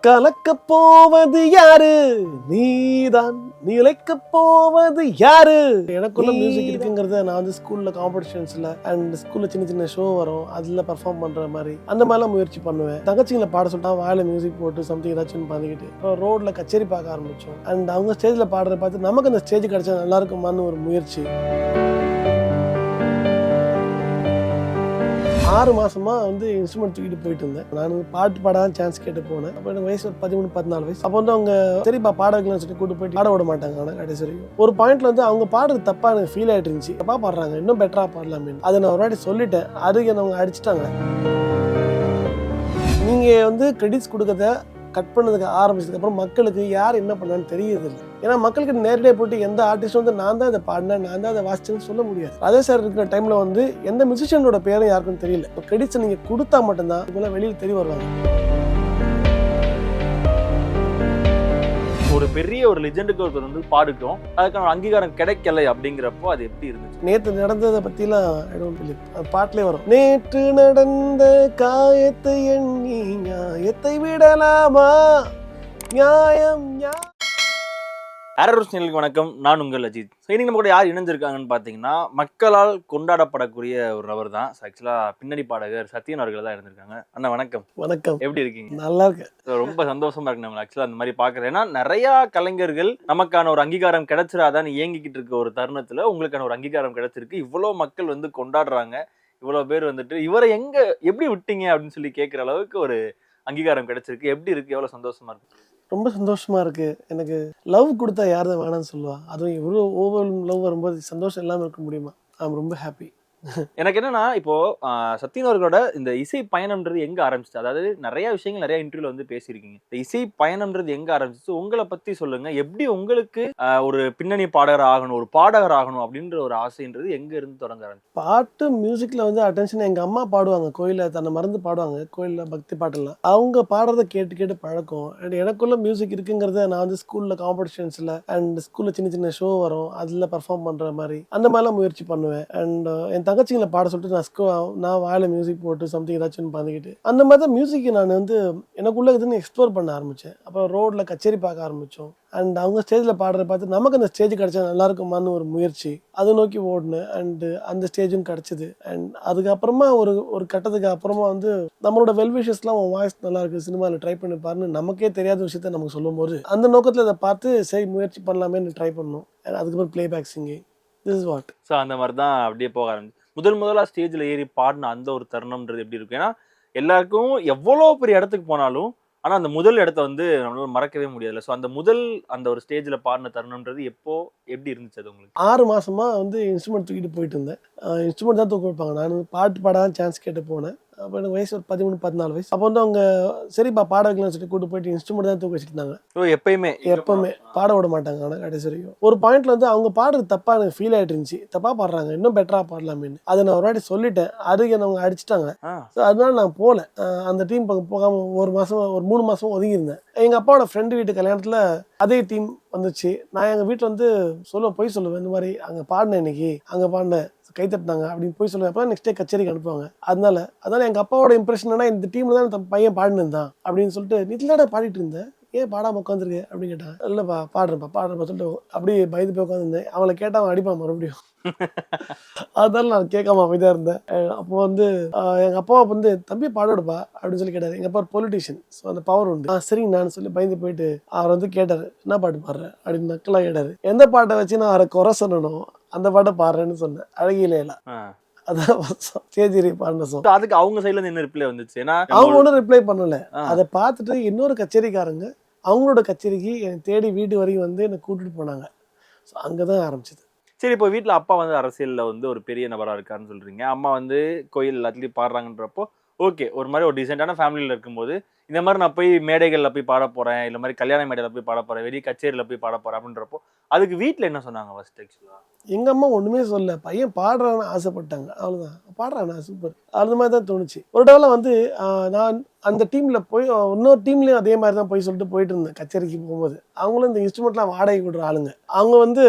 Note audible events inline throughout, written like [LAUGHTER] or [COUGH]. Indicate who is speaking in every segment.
Speaker 1: கலக்க போவது யாரு? நீதான். நிலைக்க போவது யாரு? எனக்குள்ள மியூசிக் இருக்குங்கிறத நான் வந்து ஸ்கூல்ல காம்படிஷன்ஸ்ல அண்ட் ஸ்கூல்ல சின்ன சின்ன ஷோ வரும். அதுல பெர்ஃபார்ம் பண்ற மாதிரி. அந்த மாதிரிலாம் முயற்சி பண்ணுவேன். தங்கச்சிங்களை பாட சொல்லிட்டா வாயில மியூசிக் போட்டு சம்திங் ஏதாச்சும் பண்ணிக்கிட்டு அப்புறம் ரோட்ல கச்சேரி பார்க்க ஆரம்பிச்சோம். அண்ட் அவங்க ஸ்டேஜ்ல பாடுறத பார்த்து நமக்கு அந்த ஸ்டேஜ் கிடைச்சா நல்லா இருக்குமான்னு ஒரு முயற்சி. ஆறு மாசமா வந்து இன்ஸ்ட்ருமெண்ட் தூக்கிட்டு போயிட்டு இருந்தேன். நான் பாட்டு பாடாதான் சான்ஸ் கேட்டு போனேன். அப்போ எனக்கு வயசு பதிமூணு பதினாலு வயசு. அப்போ வந்து அவங்க சரிப்பா பாட வைக்கலாம்னு சொல்லி கூட்டு போயிட்டு பாட விட மாட்டாங்க. ஆனால் கடைசி வரைக்கும். ஒரு பாயிண்ட்ல வந்து அவங்க பாடுறது தப்பா எனக்கு ஃபீல் ஆயிட்டு இருந்துச்சு. தப்பா பாடுறாங்க இன்னும் பெட்டரா பாடலாமே அதை நான் ஒரு வாட்டி சொல்லிட்டேன். அதுக்கு அவங்க அடிச்சிட்டாங்க. நீங்க வந்து கிரெடிட்ஸ் கொடுக்கறத கட் பண்ணதுக்கு ஆரம்பிச்சதுக்கப்புறம் மக்களுக்கு யார் என்ன பண்ணான்னு தெரியுது ஏன்னா மக்களுக்கு நேரடியாக போட்டு எந்த ஆர்டிஸ்ட் வந்து நான் தான் இதை பாடினேன் நான் தான் அதை வாசிச்சேன்னு சொல்ல முடியாது. அதே சார் இருக்கிற டைமில் வந்து எந்த மியூசிஷியனோட பேரும் யாருக்கும் தெரியல. இப்போ கிடைச்ச நீங்கள் கொடுத்தா மட்டும்தான் இவங்களாம் வெளியில் தெரிய வருவாங்க.
Speaker 2: பெரிய ஒரு லெஜெண்டுக்கு ஒருத்தர் வந்து பாடுட்டோம். அதுக்கான அங்கீகாரம் கிடைக்கல அப்படிங்கிறப்போ அது எப்படி இருந்துச்சு?
Speaker 1: நேற்று நடந்ததை பற்றிலாம் ஐ டோன்ட் பிலீவ் பாட்டிலே வரும். நேற்று நடந்த காயத்தை எண்ணி நியாயத்தை விடலாமா? நியாயம் நியாயம்
Speaker 2: அரரோஸ் சேனலுக்கு வணக்கம். நான் உங்கள் அஜித். ஸோ இன்னைக்கு நம்ம கூட யார் இணைஞ்சிருக்காங்கன்னு பார்த்தீங்கன்னா மக்களால் கொண்டாடப்படக்கூடிய ஒரு நபர் தான் ஆக்சுவலாக பின்னணி பாடகர் சத்யன் அவர்கள் தான் இருந்திருக்காங்க அண்ணா வணக்கம்.
Speaker 1: வணக்கம்.
Speaker 2: எப்படி இருக்கீங்க?
Speaker 1: நல்லா இருக்கு
Speaker 2: ரொம்ப சந்தோஷமா இருக்கு நம்ம ஆக்சுவலாக அந்த மாதிரி பார்க்குறேன் ஏன்னா நிறையா கலைஞர்கள் நமக்கான ஒரு அங்கீகாரம் கிடைச்சிடாதான்னு ஏங்கிக்கிட்டு இருக்க ஒரு தருணத்தில் உங்களுக்கான ஒரு அங்கீகாரம் கிடைச்சிருக்கு. இவ்வளோ மக்கள் வந்து கொண்டாடுறாங்க. இவ்வளோ பேர் வந்துட்டு இவரை எங்க எப்படி விட்டீங்க அப்படின்னு சொல்லி கேட்குற அளவுக்கு ஒரு அங்கீகாரம் கிடைச்சிருக்கு. எப்படி இருக்கு? எவ்வளோ சந்தோஷமா இருக்கு?
Speaker 1: ரொம்ப சந்தோஷமாக இருக்குது எனக்கு லவ் கொடுத்தா யார் தான் வேணாம்னு சொல்லுவா. அதுவும் இவ்வளோ ஓவர் லவ் வரும்போது சந்தோஷம் இல்லாமல் இருக்க முடியுமா? ஐம் ரொம்ப ஹாப்பி
Speaker 2: எனக்கு என்னன்னா இப்போ சத்தியன் சத்யன் அவர்களோட இந்த இசை பயணம்ன்றது எங்க ஆரம்பிச்சு அதாவது நிறைய விஷயங்கள் நிறைய இன்டர்வியூல வந்து பேசியிருக்கீங்க. இந்த இசை பயணம்ன்றது எங்க ஆரம்பிச்சு உங்களை பத்தி சொல்லுங்க. எப்படி உங்களுக்கு ஒரு பின்னணி பாடகர் ஆகணும் ஒரு பாடகர் ஆகணும் அப்படின்ற ஒரு ஆசைன்றது எங்க இருந்து தொடங்க ஆரம்பிச்சு?
Speaker 1: பாட்டு மியூசிக்கில் வந்து அட்டென்ஷன் எங்கள் அம்மா பாடுவாங்க. கோயிலில் தன்னை மறந்து பாடுவாங்க. கோயிலில் பக்தி பாட்டெல்லாம். அவங்க பாடுறத கேட்டு கேட்டு பழக்கம். அண்ட் எனக்குள்ள மியூசிக் இருக்குங்கிறத நான் வந்து ஸ்கூலில் காம்படிஷன்ஸ்ல அண்ட் ஸ்கூலில் சின்ன சின்ன ஷோ வரும். அதில் பெர்ஃபார்ம் பண்ணுற மாதிரி. அந்த மாதிரிலாம் முயற்சி பண்ணுவேன். அண்ட் என் தங்கச்சிங்களை பாட சொல்லிட்டு நான் ஸ்கோ நான் வாயில் மியூசிக் போட்டு சம்திங் ஏதாச்சும் பண்ணிக்கிட்டு அந்த மாதிரி தான் மியூசிக்கை நான் வந்து எனக்குள்ளே இதுன்னு எக்ஸ்ப்ளோர் பண்ண ஆரம்பித்தேன் அப்புறம் ரோட்டில் கச்சேரி பார்க்க ஆரம்பித்தோம் அண்ட் அவங்க ஸ்டேஜில் பாடுறத பார்த்து நமக்கு அந்த ஸ்டேஜ் கிடைச்சா நல்லா இருக்குமான்னு ஒரு முயற்சி. அதை நோக்கி ஓடினேன். அண்டு அந்த ஸ்டேஜும் கிடச்சிது. அண்ட் அதுக்கப்புறமா ஒரு ஒரு கட்டத்துக்கு அப்புறமா வந்து நம்மளோட வெல்விஷஸ்லாம் உன் வாய்ஸ் நல்லாயிருக்கு சினிமாவில் ட்ரை பண்ணி பாருன்னு நமக்கே தெரியாத விஷயத்த நமக்கு சொல்லும்போது அந்த நோக்கத்தில் இதை பார்த்து சரி முயற்சி பண்ணலாமேன்னு ட்ரை பண்ணோம். அதுக்கப்புறம் playback singing this is what
Speaker 2: so அந்த மாதிரி தான் அப்படியே போக ஆரம்பிச்சு. முதல் முதலாக ஸ்டேஜில் ஏறி பாடின அந்த ஒரு தருணம்ன்றது எப்படி இருக்கும்? ஏன்னா எல்லாருக்கும் எவ்வளோ பெரிய இடத்துக்கு போனாலும் ஆனால் அந்த முதல் இடத்த வந்து நம்மளால மறக்கவே முடியாதுல்ல. ஸோ அந்த முதல் அந்த ஒரு ஸ்டேஜில் பாடின தருணம்ன்றது எப்போ எப்படி இருந்துச்சு அது உங்களுக்கு?
Speaker 1: ஆறு மாதமாக வந்து இன்ஸ்ட்ருமெண்ட் தூக்கிட்டு போயிட்டு இருந்தேன். இன்ஸ்ட்ருமெண்ட் தான் தூக்க வைப்பாங்க. நான் பாட்டு பாடாதான் சான்ஸ் கேட்டு போனேன். அப்போ எனக்கு வயசு ஒரு பதிமூணு பதினாலு வயசு. அப்போ வந்து அவங்க சரிப்பா பாட வைக்கலாம்னு சொல்லிட்டு கூட்டு போயிட்டு இன்ஸ்ட்ருமெண்ட் தான் தூக்க வச்சுருந்தாங்க
Speaker 2: ஸோ எப்பயுமே?
Speaker 1: எப்பவுமே. பாட விட மாட்டாங்க ஆனால் கடைசி வரைக்கும். ஒரு பாயிண்ட்ல வந்து அவங்க பாடுறது தப்பா எனக்கு ஃபீல் ஆயிட்டு இருந்துச்சு. தப்பா பாடுறாங்க இன்னும் பெட்டரா பாடலாமேன்னு. அதை நான் ஒரு வாட்டி சொல்லிட்டேன். அதுக்கு என்ன அவங்க அடிச்சிட்டாங்க. ஸோ அதனால நான் போகல. அந்த டீம் பக்கம் போகாம ஒரு மாசம் ஒரு மூணு மாசம் ஒதுங்கி இருந்தேன் எங்க அப்பாவோட ஃப்ரெண்டு வீட்டு கல்யாணத்துல அதே டீம் வந்துச்சு. நான் எங்கள் வீட்டில் வந்து சொல்லுவேன் போய் சொல்லுவேன் இந்த மாதிரி அங்கே பாடினேன் இன்னைக்கு அங்கே பாடினேன் கை தட்டினாங்க அப்படின்னு போய் சொல்லுவேன் அப்போ நெக்ஸ்ட் டே கச்சேரிக்கு அனுப்புவாங்க. அதனால அதனால எங்கள் அப்பாவோட இம்ப்ரெஷன் என்ன இந்த டீமில் தான் பையன் பையன் பாடினிருந்தான் அப்படின்னு சொல்லிட்டு நீ பாடிட்டு இருந்தேன் ஏன் பாடாம உட்காந்துருக்கு அப்படின்னு கேட்டான் இல்லைப்பா பாடுறேன்ப்பா பாடுறேன்ப்பா சொல்லிட்டு அப்படியே பயந்து போய் உட்காந்துருந்தேன் அவளை கேட்டா அவன் அடிப்பான் மறுபடியும். [LAUGHS] அதனால நான் கேட்காம அமைதியா இருந்தேன். அப்போ வந்து ஆஹ் எங்க அப்பா வந்து தம்பி பாடோடுப்பா அப்படின்னு சொல்லி கேட்டாரு. எங்க அப்பா ஒரு பொலிட்டிஷியன் ஸோ அந்த பவர் உண்டு. ஆ சரிங்க நான் சொல்லி பயந்து போயிட்டு அவர் வந்து கேட்டாரு என்ன பாட்டு பாடுற? அப்படின்னு நக்கலா கேட்டாரு. எந்த பாட்டை வச்சு நான் அவரை குறை சொல்லணும்? அந்த பாட்டை பாடுறேன்னு சொன்னேன். அழகிலேலா. அதான் சேஜிரி பாடின
Speaker 2: அதுக்கு அவங்க சைடுல என்ன ரிப்ளை வந்துச்சு? ஏன்னா
Speaker 1: அவங்க ஒன்றும் ரிப்ளை பண்ணல. அதை பார்த்துட்டு இன்னொரு கச்சேரிக்காரங்க அவங்களோட கச்சேரிக்கு என்னை தேடி வீடு வரைக்கும் வந்து என்னை கூட்டிட்டு போனாங்க. ஸோ அங்கே தான் ஆரம்பிச்சது.
Speaker 2: சரி இப்போ வீட்ல அப்பா வந்து அரசியல்ல வந்து ஒரு பெரிய நபரா இருக்காருன்னு சொல்றீங்க. அம்மா வந்து கோயில் எல்லாத்துலயும் பாடுறாங்கன்றப்போ ஓகே ஒரு மாதிரி ஒரு டீசெண்டான ஃபேமிலியில் இருக்கும்போது இந்த மாதிரி நான் போய் மேடைகளில் போய் பாட போறேன் இல்லை மாதிரி கல்யாண மேடையில் போய் பாட போறேன் வெளிய கச்சேரியில் போய் பாட போறேன் அப்படின்றப்போ அதுக்கு வீட்ல என்ன சொன்னாங்க ஃபர்ஸ்ட் ஆக்சுவலா
Speaker 1: எங்க அம்மா ஒண்ணுமே சொல்லல. பையன் பாடுறான்னு ஆசைப்பட்டாங்க. அவ்வளவுதான். பாடுறானா சூப்பர் அந்த மாதிரி தான் தோணுச்சு. ஒரு டவுல வந்து நான் அந்த டீம்ல போய் இன்னொரு டீம்லயும் அதே மாதிரி தான் போய் சொல்லிட்டு போயிட்டு இருந்தேன் கச்சேரிக்கு போகும்போது. அவங்களும் இந்த இன்ஸ்ட்ருமெண்ட்லாம் வாடகை கொடுற ஆளுங்க. அவங்க வந்து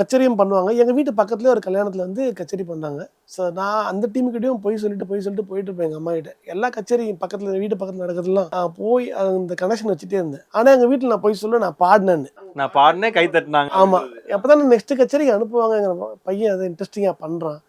Speaker 1: கச்சேரியும் பண்ணுவாங்க. எங்க வீட்டு பக்கத்துலேயே ஒரு கல்யாணத்துல வந்து கச்சேரி பண்ணாங்க. ஸோ நான் அந்த டீமுக்கிட்டையும் போய் சொல்லிட்டு போய் சொல்லிட்டு போயிட்டு இருப்பேன் எங்க அம்மா கிட்ட. எல்லா கச்சேரி பக்கத்துல வீட்டு பக்கத்துல நடக்கிறதுலாம் நான் போய் அந்த கனெக்ஷன் வச்சுட்டே இருந்தேன். ஆனா எங்க வீட்டுல நான் போய் சொல்ல நான் பாடினேன்னு.
Speaker 2: நான் பாடினே கை தட்டினாங்க.
Speaker 1: ஆமா. அப்பதான் நெக்ஸ்ட் கச்சேரிக்கு அனுப்புவாங்க பையன் அதை இன்ட்ரெஸ்டிங்கா பண்றான்.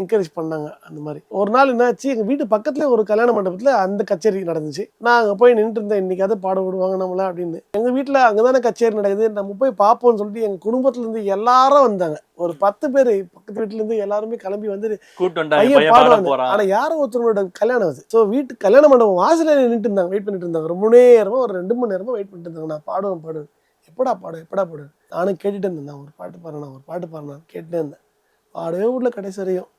Speaker 1: என்கரேஜ் பண்ணாங்க அந்த மாதிரி. ஒரு நாள் என்னாச்சு எங்க வீட்டு பக்கத்துல ஒரு கல்யாண மண்டபத்துல அந்த கச்சேரி நடந்துச்சு. நான் அங்க போய் நின்றுட்டு இருந்தேன் இன்னைக்காவது பாட விடுவாங்க நம்மள அப்படின்னு. எங்க வீட்டுல அங்கதானே கச்சேரி நடக்குது நம்ம போய் பார்ப்போம்னு சொல்லிட்டு எங்க குடும்பத்துல இருந்து எல்லாரும் வந்தாங்க. ஒரு பத்து பேர் பக்கத்து வீட்டுல இருந்து எல்லாருமே கிளம்பி வந்து பையன்
Speaker 2: பையன் பாட
Speaker 1: பாடுவாங்க
Speaker 2: போறான்.
Speaker 1: ஆனா யாரோ ஒருத்தவங்களோட கல்யாணம் அது. ஸோ வீட்டு கல்யாண மண்டபம் வாசல்ல நின்றுட்டு இருந்தாங்க வெயிட் பண்ணிட்டு இருந்தாங்க. ரொம்ப நேரமா ஒரு ரெண்டு மணி நேரமா வெயிட் பண்ணிட்டு இருந்தாங்க. நான் பாடுவேன் பாடுவேன். எப்படா பாடு எப்படா பாடு? நானும் கேட்டுட்டு இருந்தேன். நான் ஒரு பாட்டு பாடுறேன் ஒரு பாட்டு பாடுறேன் கேட்டுட்டே இருந்தேன். பாடவே விடல கடைசி வரையும்.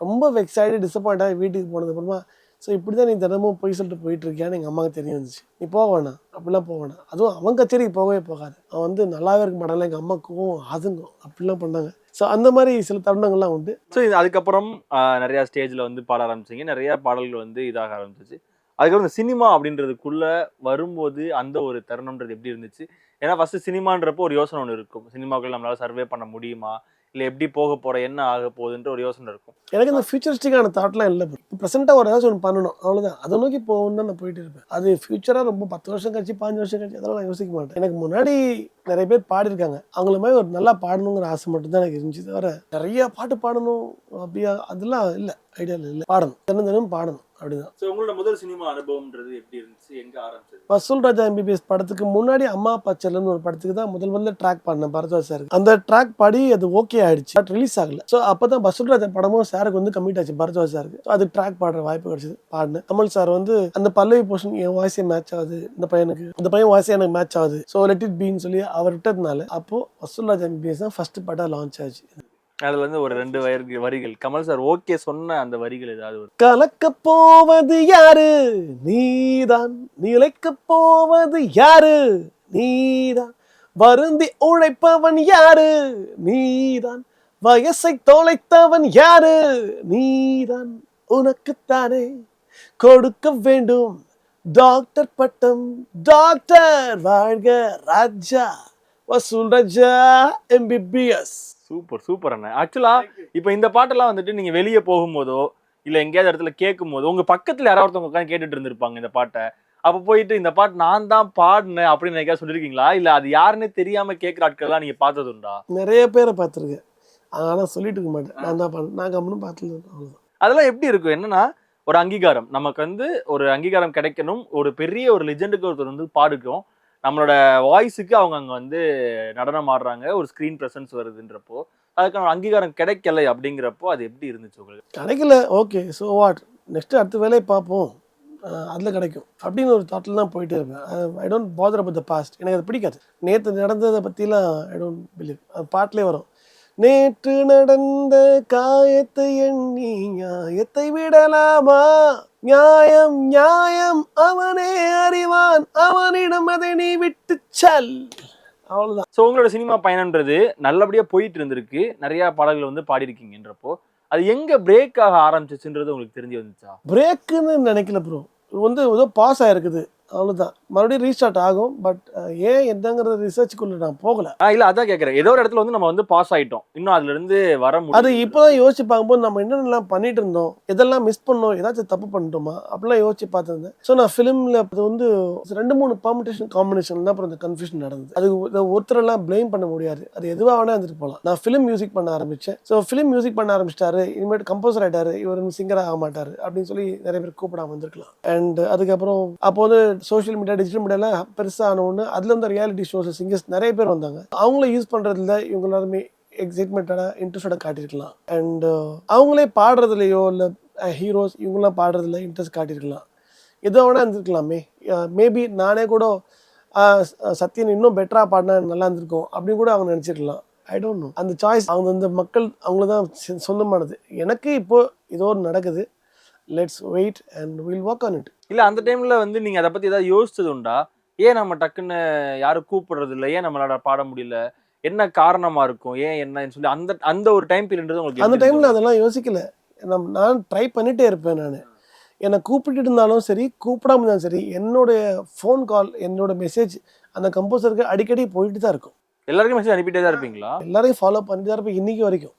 Speaker 1: ரொம்ப வெக்ஸாயிடு டிசப்பாயிண்டாக வீட்டுக்கு போனது அப்புறமா ஸோ இப்படி தான் நீ தினமும் போய் சொல்லிட்டு போயிட்டுருக்கியான்னு எங்கள் அம்மாவுக்கு தெரிய வந்துச்சு. நீ போக வேணாம். அப்படிலாம் போக வேணாம். அதுவும் அவன் கச்சேரிக்கு போகவே போகாது. அவன் வந்து நல்லாவே இருக்க மாட்டான் எங்கள் அம்மாக்கும் அதுங்கும் அப்படிலாம் பண்ணாங்க. ஸோ அந்த மாதிரி சில தருணங்கள்லாம் உண்டு.
Speaker 2: ஸோ இது அதுக்கப்புறம் நிறையா ஸ்டேஜில் வந்து பாட ஆரம்பிச்சிங்க. நிறையா பாடல்கள் வந்து இதாக ஆரம்பிச்சிச்சு. அதுக்கப்புறம் இந்த சினிமா அப்படின்றதுக்குள்ளே வரும்போது அந்த ஒரு தருணம்ன்றது எப்படி இருந்துச்சு? ஏன்னா ஃபஸ்ட்டு சினிமான்றப்போ ஒரு யோசனை ஒன்று இருக்கும். சினிமாக்குள்ள நம்மளால் சர்வே பண்ண முடியுமா? இல்லை எப்படி போக போற என்ன ஆக போகுதுன்ற ஒரு யோசனை இருக்கும்.
Speaker 1: எனக்கு இந்த ஃபியூச்சரிஸ்டிக்கான தாட்லாம் இல்லை ப்ரெசென்ட்டாக ஒரு ஏதாச்சும் ஒன்று பண்ணணும் அவ்வளோதான் அதை நோக்கி போகணும்னு நான் போயிட்டு இருப்பேன். அது ஃபியூச்சராக ரொம்ப பத்து வருஷம் கழிச்சு பாஞ்சு வருஷம் கழிச்சு அதெல்லாம் நான் யோசிக்க மாட்டேன். எனக்கு முன்னாடி நிறைய பேர் பாடியிருக்காங்க. அவங்கள மாதிரி ஒரு நல்லா பாடணுங்கிற ஆசை மட்டும் தான் எனக்கு இருந்துச்சு தவிர நிறைய பாட்டு பாடணும் அப்படியா அதெல்லாம் இல்லை. ஐடியாவில் இல்லை. பாடணும். தினம் தினம் பாடணும். அப்படிதான்.
Speaker 2: ஸோ உங்களோட முதல் சினிமா அனுபவம்ன்றது எப்படி இருந்துச்சு? எங்க ஆரம்பிச்சது?
Speaker 1: வசூல் ராஜா எம்பிபிஎஸ் படத்துக்கு முன்னாடி அம்மா அப்பா செல்லுன்னு ஒரு படத்துக்கு தான் முதல் முதல்ல ட்ராக் பாடினேன் பரத்வாஜ் சார் அந்த ட்ராக் பாடி அது ஓகே ஆயிடுச்சு. பட் ரிலீஸ் ஆகல. ஸோ அப்போ தான் வசூல் ராஜா படமும் சாருக்கு வந்து கம்மிட் ஆச்சு பரத்வாஜ் சாருக்கு So அது ட்ராக் பாடுற வாய்ப்பு கிடைச்சது பாடினேன். கமல் சார் வந்து அந்த பல்லவி போர்ஷன் என் வாய்ஸே மேட்ச் ஆகுது இந்த பையனுக்கு இந்த பையன் வாய்ஸே எனக்கு மேட்ச் ஆகுது. ஸோ லெட் இட் பீன்னு சொல்லி அவர் விட்டதுனால அப்போ வசூல் ராஜா எம்பிபிஎஸ் தான் ஃபர்ஸ்ட் படம் லான்ச் ஆச்சு.
Speaker 2: அதுல இருந்து ஒரு ரெண்டு வரி வரிகள். கமல் சார் ஓகே சொன்ன அந்த வரிகள் ஏதாவது ஒரு
Speaker 1: கலக்க போவது யாரு? நீதான். நிலைக்க போவது யாரு? நீதான். வருந்தி உழைப்பவன் யாரு? நீதான். வயசை தொலைத்தவன் யாரு? நீதான். உனக்குத்தானே கொடுக்க வேண்டும். டாக்டர் பட்டம் டாக்டர் வாழ்க ராஜா. Vasool Raja MBBS
Speaker 2: super super அண்ணா. ஆக்சுவலா இப்போ இந்த பாட்டெல்லாம் வந்துட்டு நீங்க வெளியே போகும்போதோ இல்ல எங்கேயாவது இடத்துல கேட்கும் போதோ உங்க பக்கத்துல யாராவது ஒருத்தவங்க உட்காந்து கேட்டுட்டு இருந்திருப்பாங்க இந்த பாட்டை. அப்ப போயிட்டு இந்த பாட்டு நான் தான் பாடினேன் அப்படின்னு நினைக்க சொல்லிருக்கீங்களா? இல்ல அது யாருன்னே தெரியாம கேட்கிற ஆட்கள்லாம் நீங்க பார்த்தது உண்டா
Speaker 1: நிறைய பேரை பார்த்துருக்கேன். ஆனால் சொல்லிட்டு இருக்க மாட்டேன். நான் தான் பண்ணேன் நான் கம்முன்னு அவ்வளோதான்
Speaker 2: அதெல்லாம் எப்படி இருக்கும்? என்னன்னா ஒரு அங்கீகாரம். நமக்கு வந்து ஒரு அங்கீகாரம் கிடைக்கணும். ஒரு பெரிய ஒரு லெஜெண்டுக்கு ஒருத்தர் வந்து பாடுக்கும் நம்மளோட வாய்ஸுக்கு அவங்க அங்கே வந்து நடனம் ஆடுறாங்க. ஒரு ஸ்க்ரீன் ப்ரெசன்ஸ் வருதுன்றப்போ அதுக்கான அங்கீகாரம் கிடைக்கல அப்படிங்கிறப்போ அது எப்படி இருந்துச்சு உங்களுக்கு?
Speaker 1: கிடைக்கல. ஓகே ஸோ வாட் நெக்ஸ்ட் அடுத்த வேலையை பார்ப்போம். அதில் கிடைக்கும். அப்படின்னு ஒரு தாட்டில் தான் போயிட்டே இருப்பேன். I don't bother about the past எனக்கு அது பிடிக்காது. நேற்று நடந்ததை பற்றிலாம் ஐ டோன்ட் பிலீவ் அது பாட்டிலே வரும். நேற்று நடந்த காயத்தை எண்ணி நியாயத்தை விடலாமா? நியாயம் நியாயம். அவனே அறிவான். அவனிடம் அதை நீ விட்டு செல். அவ்வளோதான்
Speaker 2: ஸோ உங்களோட சினிமா பயணம்ன்றது நல்லபடியா போயிட்டு இருந்திருக்கு. நிறைய பாடல்கள் வந்து பாடியிருக்கீங்கன்றப்போ அது எங்க பிரேக் ஆக ஆரம்பிச்சிச்சுன்றது உங்களுக்கு தெரிஞ்சு வந்துச்சா?
Speaker 1: பிரேக்குன்னு நினைக்கல ப்ரோ வந்து ஏதோ பாஸ் ஆயிருக்குது. அவ்வளோதான் மறுபடியும் ரீஸ்டார்ட் ஆகும். பட் ஏன் என்னங்கிற ரிசர்ச்சுக்குள்ள நான் போகல.
Speaker 2: இல்ல அதான் கேக்குறேன். ஏதோ ஒரு இடத்துல வந்து நம்ம வந்து பாஸ் ஆயிட்டோம். இன்னும் அதுல இருந்து வர
Speaker 1: அது
Speaker 2: முடியும்
Speaker 1: இப்போதான் யோசிச்சு பார்க்கும்போது நம்ம என்னென்னலாம் பண்ணிட்டு இருந்தோம் இதெல்லாம் மிஸ் பண்ணோம் ஏதாச்சும் தப்பு பண்ணிட்டோமா? அப்படிலாம் யோசிச்சு பார்த்துருந்தேன். ஸோ நான் ஃபிலிமில் அது வந்து ரெண்டு மூணு காம்படிஷன் காம்பினேஷன் தான் அப்புறம் இந்த கன்ஃபியூஷன் நடந்தது. அது ஒருத்தரெல்லாம் ப்ளேம் பண்ண முடியாது. அது எதுவாக வேணா இருந்துட்டு போகலாம். நான் ஃபிலிம் மியூசிக் பண்ண ஆரம்பிச்சேன். ஸோ ஃபிலிம் மியூசிக் பண்ண ஆரம்பிச்சிட்டாரு. இனிமேட்டு கம்போசர் ஆயிட்டாரு. இவர் சிங்கர் ஆக மாட்டாரு. அப்படின்னு சொல்லி நிறைய பேர் கூப்பிடாம வந்திருக்கலாம். அண்ட் அதுக்கப்புறம் அப்போ வந்து சோஷியல் மீடியா டிஜிட்டல் மீடியாலாம் பெருசாக ஆன ஒன்று அதில் வந்து ரியாலிட்டி ஷோஸ் சிங்கர்ஸ் நிறைய பேர் வந்தாங்க. அவங்கள யூஸ் பண்ணுறதுல இவங்க எல்லாருமே எக்ஸைட்மெண்ட்டாக இன்ட்ரெஸ்டோட காட்டியிருக்கலாம். அண்ட் அவங்களே பாடுறதுலையோ இல்லை ஹீரோஸ் இவங்களாம் பாடுறதுல இன்ட்ரெஸ்ட் காட்டியிருக்கலாம். எதோ வேணா இருந்திருக்கலாமே. மேபி நானே கூட சத்யன் இன்னும் பெட்டராக பாடினா நல்லா இருந்திருக்கும் அப்படின்னு கூட அவங்க நினச்சிருக்கலாம். ஐ டோன்ட் நோ அந்த சாய்ஸ் அவங்க வந்து மக்கள் அவங்கள தான் சொந்தமானது. எனக்கு இப்போது ஏதோ ஒன்று நடக்குது. Let's wait and will work on it
Speaker 2: இல்ல அந்த டைம்ல வந்து நீங்க அதை பத்தி ஏதாவது யோசிச்சது உண்டா? ஏன் நம்ம டக்குன்னு யாரும் கூப்பிடுறது இல்ல? ஏன் நம்மளால பாட முடியல? என்ன காரணமா இருக்கும்? ஏன் என்னன்னு சொல்லி அந்த அந்த ஒரு டைம் பீரியட் உங்களுக்கு
Speaker 1: அந்த டைமில்? அதெல்லாம் யோசிக்கல. நம் நான் ட்ரை பண்ணிட்டே இருப்பேன் நான். என்னை கூப்பிட்டுட்டு இருந்தாலும் சரி கூப்பிடாம இருந்தாலும் சரி என்னுடைய ஃபோன் கால் என்னோட மெசேஜ் அந்த கம்போசருக்கு அடிக்கடி போயிட்டு தான் இருக்கும்.
Speaker 2: எல்லாருக்கும் மெசேஜ் அனுப்பிட்டே தான் இருப்பீங்களா?
Speaker 1: எல்லாரையும் ஃபாலோ பண்ணிட்டு தான் இருப்பேன் இன்னைக்கு வரைக்கும்.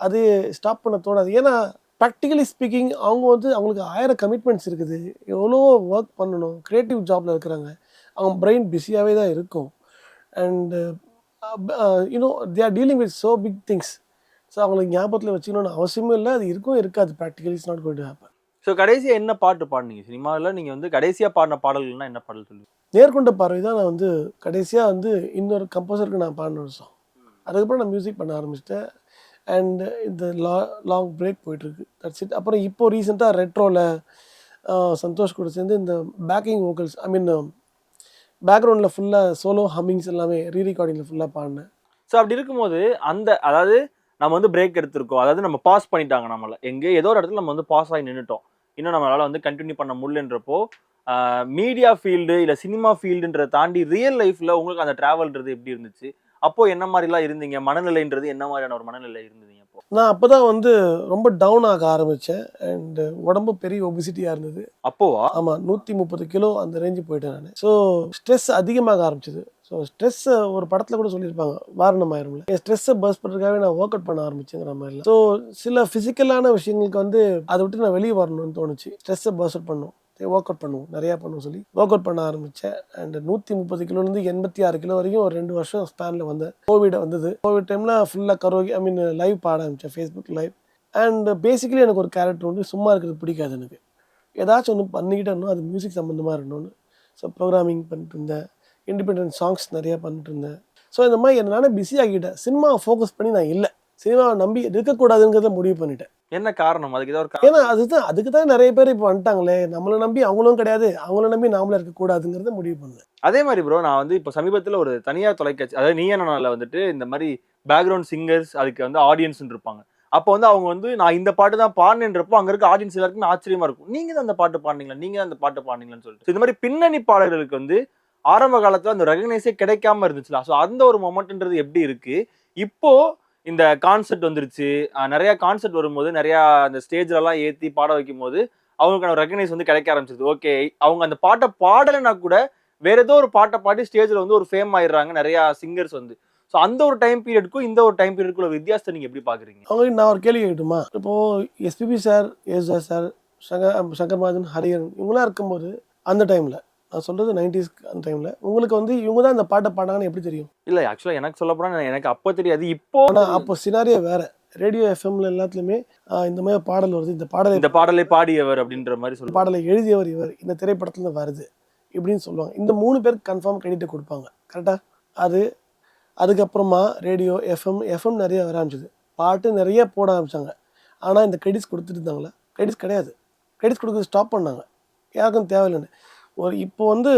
Speaker 1: அது ஸ்டாப் பண்ண தோணாது. ஏன்னா ப்ராக்டிகலி ஸ்பீக்கிங் அவங்க வந்து அவங்களுக்கு ஆயிரம் கமிட்மெண்ட்ஸ் இருக்குது. எவ்வளோ ஒர்க் பண்ணணும் க்ரியேட்டிவ் ஜாப்ல இருக்கிறாங்க. அவங்க பிரெயின் பிஸியாகவே தான் இருக்கும். And you know they are dealing with so big things so அவங்களுக்கு ஞாபகத்தில் வச்சுக்கணும்னு அவசியமே இல்லை. அது இருக்கும் இருக்காது. Practically is not going to happen
Speaker 2: so கடைசியா என்ன பாட்டு பாடுனீங்க? சினிமாவில் நீங்க வந்து கடைசியா பாடின பாடல்கள்னா என்ன பாடல் சொல்லுவீங்க
Speaker 1: நேர்கொண்ட பார்வை தான் நான் வந்து கடைசியாக வந்து இன்னொரு கம்போசருக்கு நான் பாடின வருஷம் அதுக்கப்புறம் நான் மியூசிக் பண்ண ஆரம்பிச்சிட்டேன். அண்ட் இந்த லா லாங் பிரேக் போயிட்டுருக்கு. தட்ஸ் இட் அப்புறம் இப்போ ரீசெண்டாக ரெட்ரோவில் சந்தோஷ் கூட சேர்ந்து இந்த பேக்கிங் வோக்கல்ஸ் ஐ மீன் பேக்ரவுண்டில் ஃபுல்லாக சோலோ ஹம்மிங்ஸ் எல்லாமே ரீ ரெக்கார்டிங்கில் ஃபுல்லாக பாடினேன்.
Speaker 2: ஸோ அப்படி இருக்கும்போது அந்த அதாவது நம்ம வந்து பிரேக் எடுத்திருக்கோம். அதாவது நம்ம பாஸ் பண்ணிட்டாங்க நம்மள. எங்கே ஏதோ ஒரு இடத்துல நம்ம வந்து பாஸ் ஆகி நின்றுட்டோம் இன்னும் நம்மளால் வந்து கண்டினியூ பண்ண முடியலன்றப்போ மீடியா ஃபீல்டு இல்லை சினிமா ஃபீல்டுன்றதை தாண்டி ரியல் லைஃப்பில் உங்களுக்கு அந்த ட்ராவல்ன்றது எப்படி இருந்துச்சு? அப்போ என்ன மாதிரிலாம் இருந்தீங்க? மனநிலைன்றது என்ன மாதிரியான ஒரு மனநிலை இருந்தீங்க அப்போ?
Speaker 1: நான் அப்போ தான் வந்து ரொம்ப டவுன் ஆக ஆரம்பித்தேன் அண்டு உடம்பு பெரிய ஒபிசிட்டியாக இருந்தது.
Speaker 2: அப்போவா?
Speaker 1: ஆமாம் நூற்றி முப்பது கிலோ அந்த ரேஞ்சு போயிட்டேன் நான். ஸோ ஸ்ட்ரெஸ் அதிகமாக ஆரம்பிச்சது. ஸோ ஸ்ட்ரெஸ் ஒரு படத்தில் கூட சொல்லியிருப்பாங்க. வாரணம் ஆயிரும்ல. என் ஸ்ட்ரெஸ்ஸை பஸ் பண்ணுறதுக்காகவே நான் ஒர்க் அவுட் பண்ண ஆரம்பிச்சேங்கிற மாதிரிலாம். ஸோ சில ஃபிசிக்கலான விஷயங்களுக்கு வந்து அதை விட்டு நான் வெளியே வரணும்னு தோணுச்சு. ஸ்ட்ரெஸ்ஸை பஸ் அவுட் பண்ணும். ஒர்க் அவுட் பண்ணுவோம். நிறையா பண்ணுவோம் சொல்லி. ஒர்க் அவுட் பண்ண ஆரம்பித்தேன் அண்ட் நூற்றி முப்பது கிலோலேருந்து எண்பத்தி ஆறு கிலோ வரைக்கும் ஒரு ரெண்டு வருஷம் ஸ்பேனில் வந்தேன். கோவிட் வந்தது. கோவிட் டைமில் ஃபுல்லாக கரோகி ஐ மீன் லைவ் பாட ஆரம்பித்தேன் ஃபேஸ்புக் லைவ் அண்ட் பேசிக்கலி எனக்கு ஒரு கேரக்டர் வந்து சும்மா இருக்கிறது பிடிக்காது எனக்கு. ஏதாச்சும் ஒன்று பண்ணிக்கிட்டே இருந்தோம். அது மியூசிக் சம்மந்தமாக இருக்கணும்னு ஸோ ப்ரோக்ராமிங் பண்ணிட்டு இருந்தேன். இண்டிபெண்டன்ட் சாங்ஸ் நிறையா பண்ணிட்டு இருந்தேன். ஸோ இந்த மாதிரி என்னால் பிஸி ஆகிட்டேன். சினிமாவை ஃபோக்கஸ் பண்ணி நான் இல்லை. சினிமாவை நம்பி இருக்கக்கூடாதுங்கிறத முடிவு பண்ணிட்டேன்.
Speaker 2: என்ன காரணம்? அதுக்கு ஏதாவது
Speaker 1: ஏன்னா அதுதான் அதுக்கு தான் நிறைய பேர் இப்போ வந்துட்டாங்களே. நம்மளை நம்பி அவங்களும் கிடையாது. அவங்கள நம்பி நாமளும் இருக்கக்கூடாதுங்கிறத முடிவு பண்ணேன்
Speaker 2: அதே மாதிரி ப்ரோ நான் வந்து இப்போ சமீபத்தில் ஒரு தனியார் தொலைக்காட்சி அதாவது நீ நாளில் வந்துட்டு இந்த மாதிரி பேக்ரவுண்ட் சிங்கர்ஸ் அதுக்கு வந்து ஆடியன்ஸ் இருப்பாங்க. அப்போ வந்து அவங்க வந்து நான் இந்த பாட்டு தான் பாடினேன்றப்போ அங்க இருக்க ஆடியன்ஸ் எல்லாருக்கும் ஆச்சரியமா இருக்கும். நீங்க தான் அந்த பாட்டு பாடுனீங்களா? நீங்க தான் அந்த பாட்டு பாடுனீங்களான்னு சொல்லிட்டு. இந்த மாதிரி பின்னணி பாடல்களுக்கு வந்து ஆரம்ப காலத்துல அந்த ரெகனைஸே கிடைக்காம இருந்துச்சுல. ஸோ அந்த ஒரு மொமெண்ட்ன்றது எப்படி இருக்கு? இப்போ இந்த கான்செர்ட் வந்துருச்சு. நிறையா நிறைய கான்செர்ட் வரும்போது நிறையா அந்த ஸ்டேஜ்லலாம் ஏற்றி பாட வைக்கும் போது அவங்களுக்கான ரெக்கனைஸ் வந்து கிடைக்க ஆரம்பிச்சிருது. ஓகே அவங்க அந்த பாட்டை பாடலைன்னா கூட வேற ஏதோ ஒரு பாட்டை பாடி ஸ்டேஜில் வந்து ஒரு ஃபேம் ஆயிடுறாங்க நிறையா சிங்கர்ஸ் வந்து. ஸோ அந்த ஒரு டைம் பீரியடுக்கும் இந்த ஒரு டைம் பீரியடுக்குள்ள வித்தியாசத்தை நீங்கள் எப்படி பார்க்குறீங்க
Speaker 1: அவங்க நான் ஒரு கேள்வி கேட்டுமா இப்போ SPB sir S sir Shankar Shankar Mahadevan Hariharan இவங்களாம் இருக்கும்போது அந்த டைமில் நான் சொல்கிறது நைன்டிஸ் அந்த டைமில் உங்களுக்கு வந்து இவங்க தான் இந்த பாட்டை பாடாங்கன்னு எப்படி தெரியும்?
Speaker 2: இல்ல ஆக்சுவலா எனக்கு சொல்ல போனா எனக்கு அப்போ தெரியாது. இப்போ
Speaker 1: ஆனால் அப்போ சினாரியோ வேற. ரேடியோ எஃப்எம்ல எல்லாத்துலேயுமே இந்த மாதிரி பாடல் வருது. இந்த பாடலை
Speaker 2: இந்த பாடலை பாடியவர் அப்படின்ற மாதிரி சொல்லுவாங்க.
Speaker 1: பாடலை எழுதியவர் இவர். இந்த திரைப்படத்துல வருது இப்படின்னு சொல்லுவாங்க. இந்த மூணு பேருக்கு கன்ஃபார்ம் கிரெடிட் கொடுப்பாங்க. கரெக்டாக அது அதுக்கப்புறமா ரேடியோ எஃப்எம் எஃப்எம் நிறைய வர ஆரம்பிச்சது. பாட்டு நிறைய போட ஆரம்பிச்சாங்க. ஆனால் இந்த கிரெடிட்ஸ் கொடுத்துட்டு இருந்தாங்களா கிரெடிட்ஸ் கிடையாது. கிரெடிட்ஸ் கொடுக்குறது ஸ்டாப் பண்ணாங்க. யாருக்கும் தேவையில்லைன்னு. ஒரு இப்போ வந்து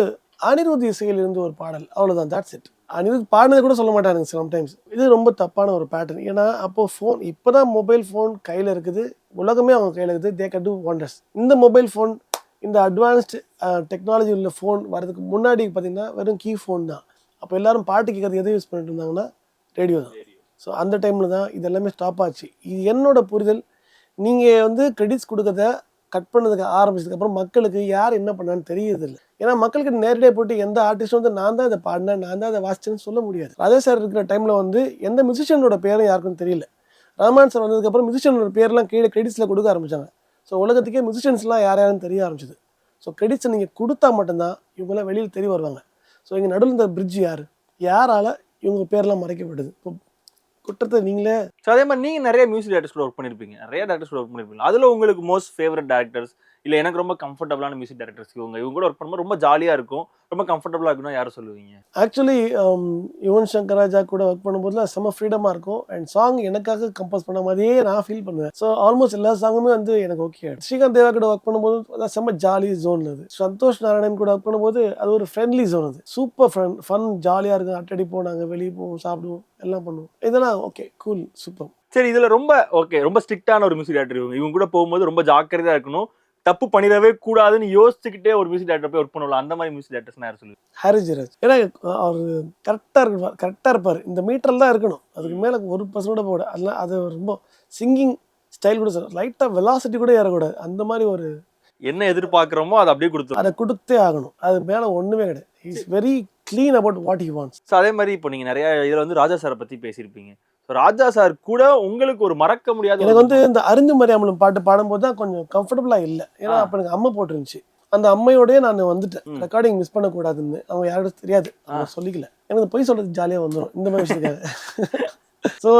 Speaker 1: அனிருத் இசையில் இருந்து ஒரு பாடல் அவ்வளோதான் that's it. அனிருத் பாடினது கூட சொல்ல மாட்டானுங்க சம்டைம்ஸ் இது ரொம்ப தப்பான ஒரு பேட்டர்ன் ஏன்னா அப்போ ஃபோன் இப்போ தான் மொபைல் ஃபோன் கையில் இருக்குது. உலகமே அவங்க கையில் இருக்குது. They can do wonders. இந்த மொபைல் ஃபோன் இந்த அட்வான்ஸ்டு டெக்னாலஜி உள்ள ஃபோன் வரதுக்கு முன்னாடி பார்த்தீங்கன்னா வெறும் கீ ஃபோன் தான். அப்போ எல்லாரும் பாட்டு கேட்கறது எதை யூஸ் பண்ணிட்டு இருந்தாங்கன்னா ரேடியோ தான். ஸோ அந்த டைமில் தான் இது எல்லாமே ஸ்டாப் ஆச்சு. இது என்னோட புரிதல். நீங்கள் வந்து கிரெடிட்ஸ் கொடுக்கறத கட் பண்ணதுக்கு ஆரம்பிச்சதுக்கப்புறம் மக்களுக்கு யார் என்ன பண்ணான்னு தெரியறதில்ல. ஏன்னா மக்களுக்கு நேரடியாக போயிட்டு எந்த ஆர்டிஸ்ட் வந்து நான் தான் இதை பாடினேன் நான் தான் அதை வாசிச்சேன்னு சொல்ல முடியாது. ராஜா சார் இருக்கிற டைமில் வந்து எந்த மியூசிஷியனோட பேரும் யாருக்கும் தெரியல. ரஹ்மான் சார் வந்ததுக்கப்புறம் மியூசிஷியனோட பேர்லாம் கீழே கிரெடிட்ஸில் கொடுக்க ஆரம்பித்தாங்க ஸோ உலகத்துக்கே மியூசிஷியன்ஸ்லாம் யார் யாரும் தெரிய ஆரம்பிச்சது. ஸோ கிரெடிட்ஸை நீங்கள் கொடுத்தா மட்டும்தான் இவங்கெல்லாம் வெளியில் தெரிய வருவாங்க. ஸோ இங்கே நடுவில் இந்த பிரிட்ஜ் யார்? யாரால் இவங்க பேர்லாம் மறைக்கப்படுது இப்போ குற்றத்தை நீங்களே
Speaker 2: ஸோ அதே மாதிரி நீங்கள் நிறைய மியூசிக் டேரக்டர்ஸ் ஒர்க் பண்ணியிருப்பீங்க நிறைய டேரக்டர்ஸ் ஒர்க் பண்ணிருப்பீங்க. அதில் உங்களுக்கு மோஸ்ட் ஃபேவரட் டேரக்டர்ஸ் இல்ல எனக்கு ரொம்ப கம்ஃபர்டபுளான மியூசிக் டேரக்டர்ஸ் இவங்க. இவங்க கூட ஒர்க் பண்ணும்போது ரொம்ப ஜாலியா இருக்கும். ரொம்ப கம்ஃபர்டபுளா இருக்கும்னு யாரும் சொல்லுவீங்க?
Speaker 1: ஆக்சுவலி யுவன் சங்கர் ராஜா கூட ஒர்க் பண்ணும்போதுலாம் செம்ம ஃப்ரீடமாக இருக்கும். அண்ட் சாங் எனக்காக கம்போஸ் பண்ண மாதிரியே நான் ஃபீல் பண்ணுவேன். ஸோ ஆல்மோஸ்ட் எல்லா சாங்குமே வந்து எனக்கு ஓகே ஸ்ரீகாந்த் தேவா கூட ஒர்க் பண்ணும்போது அதான் செம்ம ஜாலி ஜோன் அது. சந்தோஷ் நாராயணன் கூட ஒர்க் பண்ணும்போது அது ஒரு ஃப்ரெண்ட்லி ஜோன் அது. சூப்பர் ஃபன் ஃபன் ஜாலியாக இருக்கும். அட்டடிப்போம் நாங்கள் வெளியே போவோம் சாப்பிடுவோம் எல்லாம் பண்ணுவோம். இதெல்லாம் ஓகே கூல் சூப்பர்
Speaker 2: சரி இதுல ரொம்ப ஓகே ரொம்ப ஸ்ட்ரிக்டான ஒரு மியூசிக் டேரக்டர் இவங்க. இவங்க கூட போகும்போது ரொம்ப ஜாக்கிரதையா இருக்கணும். தப்பு பண்ணிடவே கூடாதுன்னு யோசிச்சுக்கிட்டே ஒரு மியூசிக் டேரக்டர் போய் ஒர்க் பண்ணுவோம் அந்த மாதிரி மியூசிக் டேரக்டர்ஸ் யார்
Speaker 1: ஹாரி ஜெயராஜ் ஏன்னா அவர் கரெக்டாக இருப்பார் கரெக்டாக இருப்பார். இந்த மீட்டரில் தான் இருக்கணும். அதுக்கு மேலே ஒரு பர்சன்ட் கூட போட அதெல்லாம் அது ரொம்ப சிங்கிங் ஸ்டைல் கூட லைட்டாக வெலாசிட்டி கூட ஏறக்கூடாது. அந்த மாதிரி ஒரு
Speaker 2: என்ன எதிர்பார்க்கிறோமோ அதை அப்படியே கொடுத்துரும்
Speaker 1: அதை கொடுத்தே ஆகணும். அது மேலே ஒன்றுமே கிடையாது. Is very clean about what he wants
Speaker 2: so அதே மாதிரி இப்போ நீங்க நிறைய இதுல வந்து ராஜா சாரை பத்தி பேசியிருப்பீங்க. ராஜா சார் கூட உங்களுக்கு ஒரு மறக்க முடியாத
Speaker 1: எனக்கு வந்து இந்த அருந்து மரியாமலும் பாட்டு பாடும்போது தான் கொஞ்சம் கம்ஃபர்டபுளாக இல்லை. ஏன்னா. அப்போ எனக்கு அம்மை போட்டுருந்துச்சு. அந்த அம்மையோடய நான் வந்துட்டேன். ரெக்கார்டிங் மிஸ் பண்ணக்கூடாதுன்னு. அவங்க யாரும் தெரியாது. அவங்க சொல்லிக்கல. எனக்கு பொய் சொல்றது ஜாலியாக வந்துடும் இந்த மாதிரி விஷயத்துக்காக. [LAUGHS] ஸோ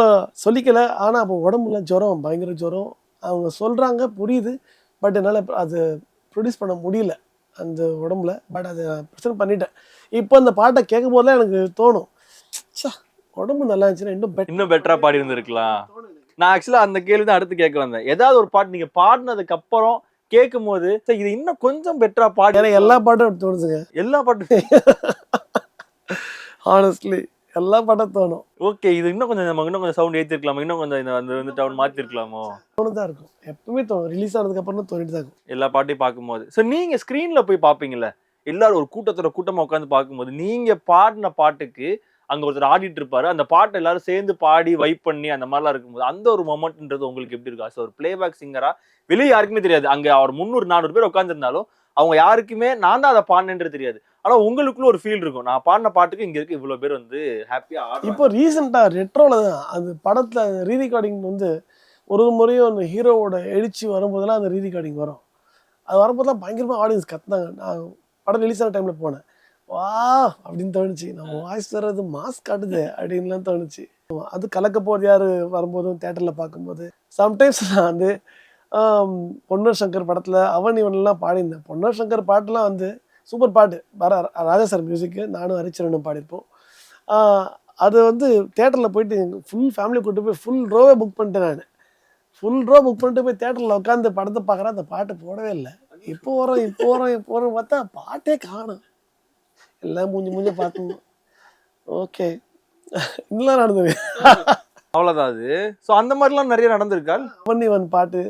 Speaker 1: சொல்லிக்கல. ஆனால் அப்போ உடம்புல ஜுரம் பயங்கர ஜுரம். அவங்க சொல்கிறாங்க புரியுது. பட் என்னால் அது ப்ரொடியூஸ் பண்ண முடியல. அந்த உடம்புல. பட் அதை ப்ரெசென்ட் பண்ணிட்டேன். இப்போ அந்த பாட்டை கேட்கும் போதெல்லாம் எனக்கு தோணும். ச்சே உடம்பு நல்லா இருந்துச்சுன்னா இன்னும்
Speaker 2: இன்னும் பெட்டரா பாடி இருந்திருக்கலாம் நான் ஆக்சுவலா அந்த கேள்வி தான் அடுத்து கேட்க வந்தேன். ஏதாவது ஒரு பாட்டு நீங்க பாடினதுக்கு அப்புறம் கேட்கும் போது "சரி, இது இன்னும் கொஞ்சம் பெட்டரா பாடி
Speaker 1: எனக்கு எல்லா பாட்டும் தோணுதுங்க
Speaker 2: எல்லா பாட்டு
Speaker 1: ஹானஸ்ட்லி எல்லா பாட்டும் தோணும்.
Speaker 2: ஓகே இது இன்னும் கொஞ்சம் நம்ம இன்னும் கொஞ்சம் சவுண்ட் ஏத்திருக்கலாமா? இன்னும் கொஞ்சம் இந்த வந்து வந்து டவுன் மாத்திருக்கலாமோ?
Speaker 1: தோணுதான் இருக்கும். எப்பவுமே தோணும். ரிலீஸ் ஆனதுக்கு அப்புறம் தோணிட்டு தான் இருக்கும்.
Speaker 2: எல்லா பாட்டையும் பார்க்கும்போது. ஸோ நீங்க ஸ்க்ரீன்ல போய் பாப்பீங்கல்ல எல்லாரும் ஒரு கூட்டத்தோட கூட்டமா உட்காந்து பார்க்கும்போது நீங்க பாடின பாட்டுக்கு அங்க ஒருத்தர் ஆடிட்டு இருப்பாரு. அந்த பாட்டை எல்லாரும் சேர்ந்து பாடி வைப் பண்ணி அந்த மாதிரிலாம் இருக்கும்போது அந்த ஒரு மொமெண்ட்ன்றது உங்களுக்கு எப்படி இருக்கும்? ஸோ ஒரு பிளேபேக் சிங்கரா வெளியே யாருக்குமே தெரியாது. அங்க அவர் முந்நூறு நானூறு பேர் உட்காந்துருந்தாலும் அவங்க யாருக்குமே நான் தான் அதை பாடினேன்றது தெரியாது. ஆனா உங்களுக்குள்ள ஒரு ஃபீல் இருக்கும். நான் பாடின பாட்டுக்கு இங்க இருக்கு இவ்வளவு பேர் வந்து ஹாப்பியா
Speaker 1: இப்போ ரீசெண்டா ரெட்ரோல தான் அந்த படத்தில் ரீ ரெக்கார்டிங் வந்து ஒரு ஒரு முறையும் அந்த ஹீரோவோட எழுச்சி வரும்போதெல்லாம் அந்த ரீ ரெக்கார்டிங் வரும். அது வரும்போதெல்லாம் பயங்கரமாக ஆடியன்ஸ் கத்துனாங்க. நான் படம் ரிலீஸ் ஆன டைமில் போனேன். வா அப்படின்னு தோணுச்சு. நம்ம வாய்ஸ் வர்றது மாஸ்க் காட்டுது அப்படின்லாம் தோணுச்சு. அது கலக்க போகிறது யார் வரும்போதும் தேட்டரில் பார்க்கும்போது. சம்டைம்ஸ் நான் வந்து பொன்னர் சங்கர் படத்தில் அவன் இவன்லாம் பாடியிருந்தேன். பொன்னர் சங்கர் பாட்டுலாம் வந்து சூப்பர் பாட்டு. வர ராஜா சார் மியூசிக்கு நானும் ஹரிச்சரனும் பாடியிருப்போம். அது வந்து தேட்டரில் போயிட்டு ஃபுல் ஃபேமிலி கூட்டு போய் ஃபுல் ரோவே புக் பண்ணிட்டேன் நான். ஃபுல் ரோ புக் பண்ணிட்டு போய் தேட்டரில் உட்காந்து படத்தை பார்க்குறேன். அந்த பாட்டு போடவே இல்லை. இப்போ வரோம் இப்போ வரோம் இப்போ வரோம். பார்த்தா பாட்டே காணும். எல்லாம் மூஞ்சி மூஞ்சி பார்த்து. ஓகே இதெல்லாம் நடந்தது?
Speaker 2: அவ்வளவுதான் அது. ஸோ அந்த மாதிரிலாம் நிறைய நடந்திருக்கா
Speaker 1: அவன் இவன் பாட்டு.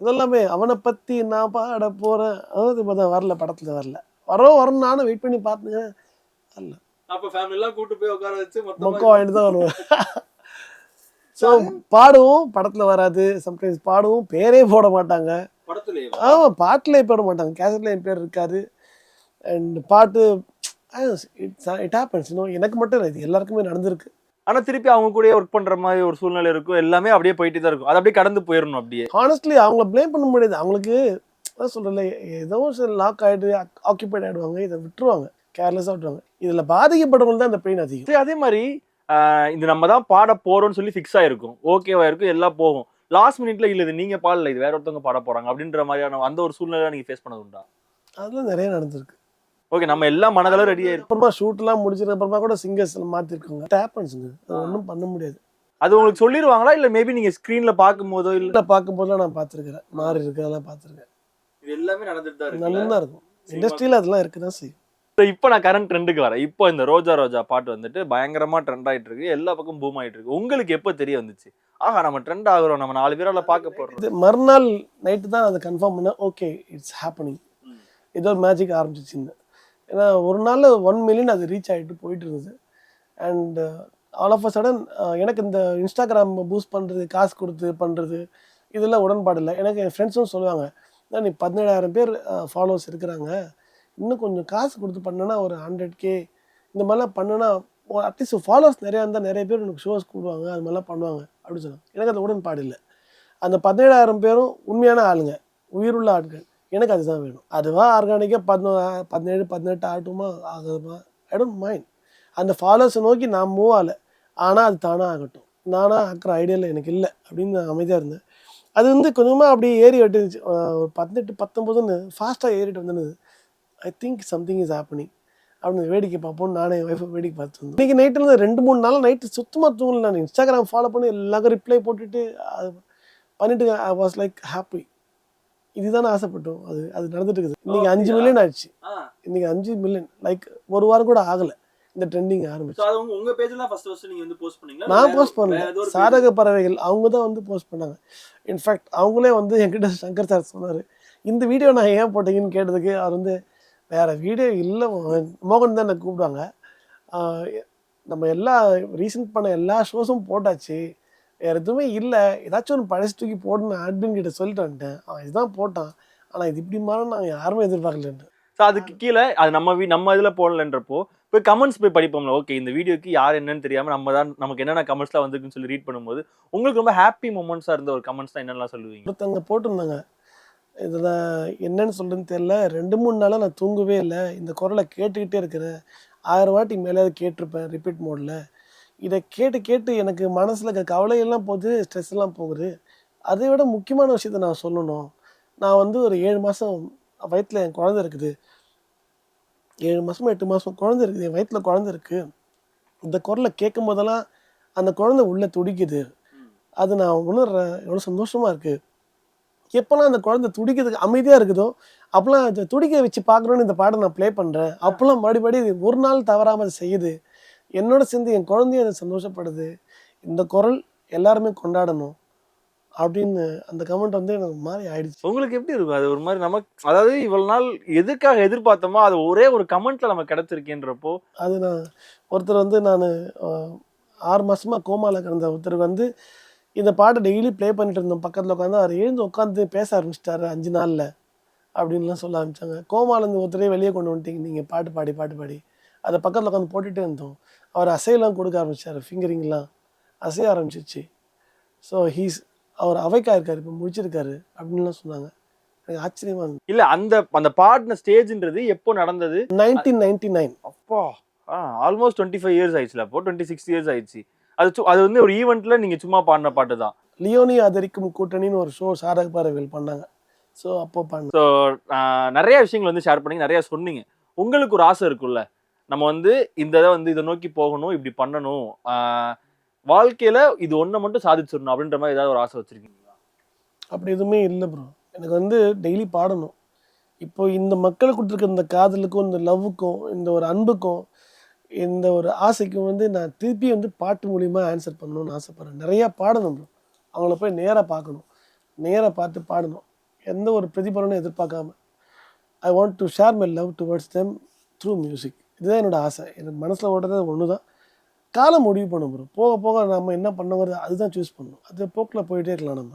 Speaker 1: இதெல்லாமே அவனை பற்றி நான் பாட போகிறேன் அதாவது இப்போ தான் வரல படத்தில் வரல. வரோம் வரும் நானும் வெயிட் பண்ணி பார்த்துங்க வரல.
Speaker 2: அப்ப ஃபேமிலி எல்லாம் கூட்டு போய் உட்கார வச்சு
Speaker 1: மொக்கம் வாங்கிட்டு தான் வருவேன். ஸோ பாடுவோம் படத்தில் வராது. சம்டைம்ஸ் பாடுவோம் பேரே போட மாட்டாங்க.
Speaker 2: படத்துலயே
Speaker 1: ஆமாம் பாட்டில் போட மாட்டாங்க. கேசட்டில் என் பேர் இருக்காது. அண்ட் பாட்டு இட்ஸ் இட் ஹேப்பன்ஸ் இன்னும் எனக்கு மட்டும் இல்லை இது எல்லாருக்குமே நடந்திருக்கு.
Speaker 2: ஆனா திருப்பி அவங்க கூட ஒர்க் பண்ற மாதிரி ஒரு சூழ்நிலை இருக்கும். எல்லாமே அப்படியே போயிட்டு தான் இருக்கும். அது அப்படியே கடந்து போயிடணும் அப்படியே.
Speaker 1: ஹானஸ்ட்லி அவங்கள ப்ளேம் பண்ண முடியாது. அவங்களுக்கு அதான் சொல்கிறல ஏதோ சில லாக் ஆகிட்டு ஆக்கியபைட் ஆகிடுவாங்க இதை விட்டுருவாங்க கேர்லெஸ்ஸாக விட்டுருவாங்க. இதில் பாதிக்கப்பட்டவங்களுக்கு தான் இந்த பெயின் அதிகம்.
Speaker 2: சரி அதே மாதிரி இது நம்ம தான் பாட போறோம்னு சொல்லி ஃபிக்ஸ் ஆயிருக்கும். ஓகேவா இருக்கும் எல்லாம் போகும். லாஸ்ட் மினிட்ல இல்ல இது நீங்க பாடல இது வேற ஒருத்தவங்க பாட போறாங்க அப்படின்ற மாதிரியான அந்த ஒரு சூழ்நிலை நீங்க ஃபேஸ் பண்ணது உண்டா?
Speaker 1: அதெல்லாம் நிறைய நடந்திருக்கு.
Speaker 2: ஓகே நம்ம எல்லாம் மனதளவு ரெடி ஆயிருக்கும்
Speaker 1: அப்புறமா ஷூட்லாம் முடிச்சதுக்கு அப்புறமா கூட சிங்கர்ஸ் மாற்றிருக்காங்க டேப்பன்ஸுங்க அது ஒன்றும் பண்ண முடியாது.
Speaker 2: அது உங்களுக்கு சொல்லிருவாங்களா? இல்ல மேபி நீங்க ஸ்கிரீன்ல பார்க்கும் போதோ இல்ல
Speaker 1: இல்லை பார்க்கும்போதெல்லாம் நான் பார்த்துருக்கிறேன். மாறி இருக்கு அதெல்லாம் பார்த்துருக்கேன்.
Speaker 2: இது எல்லாமே நடந்துட்டு தான்
Speaker 1: நல்லா இருக்கும். இண்டஸ்ட்ரியில் அதெல்லாம் இருக்கு தான் செய்யும்.
Speaker 2: இப்போ நான் கரண்ட் ட்ரெண்டுக்கு வரேன். இப்போ இந்த ரோஜா ரோஜா பாட்டு வந்துட்டு பயங்கரமா ட்ரெண்ட் ஆயிட்டு இருக்கு. எல்லா பக்கம் பூம் ஆயிட்டு இருக்கு. உங்களுக்கு எப்போ தெரிய வந்துச்சு? ஆஹா நம்ம ட்ரெண்ட் ஆகுறோம். நம்ம நாலு பேரால பார்க்க போறோம்.
Speaker 1: இது மறுநாள் நைட்டு தான் அதை கன்ஃபார்ம் பண்ணேன். Okay it's happening. ஏதோ ஒரு மேஜிக் ஆரம்பிச்சிச்சின்னு ஏன்னா ஒரு நாளில் ஒன் மில்லியன் அது ரீச் ஆகிட்டு போயிட்டு இருந்தது and all uh, of a sudden uh, எனக்கு இந்த இன்ஸ்டாகிராம் பூஸ்ட் பண்ணுறது காசு கொடுத்து பண்ணுறது இதெல்லாம் உடன்பாடு இல்லை. எனக்கு என் ஃப்ரெண்ட்ஸும் சொல்லுவாங்க ஏன்னா நீ பதினேழாயிரம் பேர் uh, ஃபாலோவர்ஸ் இருக்கிறாங்க. இன்னும் கொஞ்சம் காசு கொடுத்து பண்ணனா ஒரு ஹண்ட்ரட் கே இந்த மாதிரிலாம் பண்ணனா அட்லீஸ்ட் ஃபாலோவர்ஸ் நிறையா இருந்தால் நிறைய பேர் உனக்கு ஷோஸ் கூடுவாங்க அது மாதிரிலாம் பண்ணுவாங்க. அப்படின்னு சொன்னாங்க. எனக்கு அது உடன்பாடு இல்லை. அந்த பதினேழாயிரம் பேரும் உண்மையான ஆளுங்க உயிருள்ள ஆட்கள். எனக்கு அதுதான் வேணும். அதுவாக ஆர்கானிக்காக பதினோ பதினேழு பதினெட்டு ஆகட்டுமா? ஆகுதுமா? ஐ டோன்ட் மைண்ட் அந்த ஃபாலோஸை நோக்கி நான் மூவ் ஆகலை. ஆனால் அது தானாக ஆகட்டும். நானாக ஆக்கிற ஐடியாவில் எனக்கு இல்லை அப்படின்னு நான் அமைதியாக இருந்தேன். அது வந்து கொஞ்சமாக அப்படியே ஏறி விட்டுருச்சு ஒரு பதினெட்டு பத்தொம்போதுன்னு ஃபாஸ்ட்டாக ஏறிட்டு வந்துடுது I think something is happening அப்படின்னு வேடிக்கை பார்ப்போம் நானே என் ஒய்ஃபை வேடிக்கை பார்த்து வந்தேன். இன்றைக்கி நைட்டில் ரெண்டு மூணு நாள் நைட்டு சுத்தமாக தூங்கல நான். இன்ஸ்டாகிராம் ஃபாலோ பண்ணி எல்லாருக்கும் ரிப்ளை போட்டுட்டு அது பண்ணிட்டு ஐ வாஸ் லைக் ஹாப்பி இதுதானே ஆசைப்பட்டோம். அது அது நடந்துட்டு இருக்குது இன்னைக்கு அஞ்சு மில்லியன் ஆயிடுச்சு இன்னைக்கு அஞ்சு மில்லியன் லைக் ஒரு வாரம் கூட ஆகலை. இந்த ட்ரெண்டிங் ஆரம்பிச்சு.
Speaker 2: அது உங்க உங்க பேஜ்ல ஃபர்ஸ்ட் ஃபர்ஸ்ட் நீங்க வந்து போஸ்ட் பண்ணீங்களா?
Speaker 1: நான் போஸ்ட் பண்ணல. சாதக பறவைகள் அவங்க தான் வந்து போஸ்ட் பண்ணாங்க. இன்ஃபேக்ட் அவங்களே வந்து என்கிட்ட சங்கர் சார் சொன்னார் இந்த வீடியோ நான் ஏன் போட்டீங்கன்னு கேட்டதுக்கு அவர் வந்து வேற வீடியோ இல்லை மோகன். தான் என்னை கூப்பிடுவாங்க. நம்ம எல்லா ரீசெண்ட் பண்ண எல்லா ஷோஸும் போட்டாச்சு. வேற எதுவுமே இல்லை. ஏதாச்சும் ஒன்று பழசு தூக்கி போடணும் அட்மின் கிட்ட சொல்லிட்டு வந்துட்டேன் அவன் இதுதான் போட்டான். ஆனால் இது இப்படி மாறும் நாங்கள் யாருமே எதிர்பார்க்கல
Speaker 2: ஸோ அதுக்கு கீழே அது நம்ம வீ நம்ம இதில் போடலன்றப்போ போய் கமெண்ட்ஸ் போய் படிப்போம்ல. ஓகே இந்த வீடியோக்கு யார் என்னன்னு தெரியாம நம்ம தான் நமக்கு என்னென்ன கமெண்ட்ஸ்லாம் வந்திருக்குன்னு சொல்லி ரீட் பண்ணும்போது உங்களுக்கு ரொம்ப ஹாப்பி மூமெண்ட்ஸாக இருந்த ஒரு கமெண்ட்ஸ் தான் என்னெல்லாம் சொல்லுவீங்க?
Speaker 1: ஒருத்தவங்க போட்டிருந்தாங்க. இதில் என்னன்னு சொல்றதுன்னு தெரியல. ரெண்டு மூணு நாளாக நான் தூங்கவே இல்லை. இந்த குரலை கேட்டுக்கிட்டே இருக்கிறேன். ஆயிரம் வாட்டி மேலே கேட்டிருப்பேன் ரிப்பீட் மோடில் இதை கேட்டு கேட்டு எனக்கு மனசில் இருக்க கவலையெல்லாம் போகுது ஸ்ட்ரெஸ்லாம் போகுது. அதை விட முக்கியமான விஷயத்த நான் சொல்லணும். நான் வந்து ஒரு ஏழு மாதம் வயிற்றில் என் குழந்தை இருக்குது. ஏழு மாதமோ எட்டு மாதம் குழந்தை இருக்குது. என் வயிற்றில் குழந்தை இருக்குது இந்த குரலை கேட்கும் போதெல்லாம் அந்த குழந்தை உள்ளே துடிக்குது. அது நான் உணர்றேன். எவ்வளோ சந்தோஷமாக இருக்குது எப்போல்லாம் அந்த குழந்தை துடிக்கிறதுக்கு அமைதியாக இருக்குதோ அப்போல்லாம் அதை துடிக்க வச்சு பார்க்கணுன்னு இந்த பாட்டை நான் ப்ளே பண்ணுறேன் அப்போல்லாம் மறுபடி ஒரு நாள் தவறாமல் அது செய்யுது. என்னோட சேர்ந்து என் குழந்தையும் அது சந்தோஷப்படுது. இந்த குரல் எல்லாருமே கொண்டாடணும் அப்படின்னு அந்த கமெண்ட் வந்து எனக்கு மாதிரி ஆயிடுச்சு.
Speaker 2: உங்களுக்கு எப்படி இருக்கும்? அது ஒரு மாதிரி நமக்கு அதாவது இவ்வளவு நாள் எதுக்காக எதிர்பார்த்தோமோ அது ஒரே ஒரு கமெண்ட்ல நம்ம கிடைச்சிருக்கேன்றப்போ.
Speaker 1: அது நான் ஒருத்தர் வந்து நான் ஆறு மாசமா கோமால கிடந்த ஒருத்தர் வந்து இந்த பாட்டை டெய்லி ப்ளே பண்ணிட்டு இருந்தோம். பக்கத்தில் உட்காந்து அவர் எழுந்து உட்காந்து பேச ஆரம்பிச்சிட்டாரு அஞ்சு நாளில் அப்படின்லாம் சொல்ல ஆரம்பிச்சாங்க. கோமாலேருந்து ஒருத்தரே வெளியே கொண்டு வந்துட்டீங்க. நீங்கள் பாட்டு பாடி பாட்டு பாடி. அதை பக்கத்தில் உட்காந்து போட்டுகிட்டே இருந்தோம். அவர் அசையெல்லாம் கொடுக்க ஆரம்பிச்சார் ஃபிங்கரிங்லாம் அசைய ஆரம்பிச்சிச்சு. ஸோ ஹீஸ் அவர் அவைக்கா இருக்காரு இப்போ முடிச்சிருக்காரு அப்படின்லாம் சொன்னாங்க. எனக்கு ஆச்சரியமா இருந்தது.
Speaker 2: இல்ல அந்த அந்த பாடின ஸ்டேஜ்ன்றது எப்போ நடந்தது?
Speaker 1: நைன்டீன் நைன்டி நைன்
Speaker 2: அப்பா ஆல்மோஸ்ட் டுவெண்ட்டி ஃபைவ் இயர்ஸ் ஆயிடுச்சுல அப்போ டுவெண்ட்டி சிக்ஸ் இயர்ஸ் ஆயிடுச்சு. அது அது வந்து ஒரு ஈவெண்ட்ல நீங்க சும்மா பாடின பாட்டு தான்.
Speaker 1: லியோனி ஆதரிக்கும் கூட்டணின்னு ஒரு ஷோ சாரக பறவைகள் பண்ணாங்க. ஸோ அப்போ பண்ண
Speaker 2: ஸோ நிறைய விஷயங்கள் வந்து ஷேர் பண்ணி நிறைய சொன்னீங்க. உங்களுக்கு ஒரு ஆசை இருக்குல்ல நம்ம வந்து இந்த இதை வந்து இதை நோக்கி போகணும் இப்படி பண்ணணும். வாழ்க்கையில் வாழ்க்கையில இது ஒன்றை மட்டும் சாதிச்சிடணும் அப்படின்ற மாதிரி ஏதாவது ஒரு ஆசை வச்சிருக்கீங்களா?
Speaker 1: அப்படி எதுவுமே இல்லை ப்ரோ எனக்கு வந்து டெய்லி பாடணும். இப்போ இந்த மக்களுக்கு கொடுத்துருக்க இந்த காதலுக்கும் இந்த லவ்வுக்கும் இந்த ஒரு அன்புக்கும் இந்த ஒரு ஆசைக்கும் வந்து நான் திருப்பி வந்து பாட்டு மூலியமா ஆன்சர் பண்ணணும்னு ஆசைப்பட்றேன். நிறையா பாடணும் ப்ரோ அவங்கள போய் நேராக பார்க்கணும். நேராக பார்த்து பாடணும். எந்த ஒரு பிரதிபலனும் எதிர்பார்க்காம. I want to share my love towards them through music இதுதான் என்னோட ஆசை. எனக்கு மனசில் ஓடுறது ஒன்று தான் காலம் முடிவு பண்ணும் ப்ரோ போக போக நம்ம என்ன பண்ணுங்கிறது அதுதான் சூஸ் பண்ணணும். அது போக்கில் போயிட்டே இருக்கலாம் நம்ம.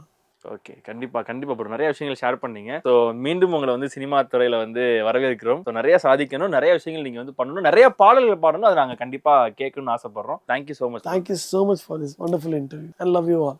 Speaker 2: ஓகே கண்டிப்பா கண்டிப்பா ப்ரோ நிறைய விஷயங்கள் ஷேர் பண்ணீங்க. ஸோ மீண்டும் உங்களை வந்து சினிமா துறையில வந்து வரவேற்கிறோம். ஸோ நிறைய சாதிக்கணும் நிறைய விஷயங்கள் நீங்க வந்து பண்ணணும். நிறைய பாடல்கள் பாடணும். அதை நாங்க கண்டிப்பா கேட்கணும்னு ஆசைப்படுறோம். Thank you so much
Speaker 1: you so much for this wonderful interview. And love you all.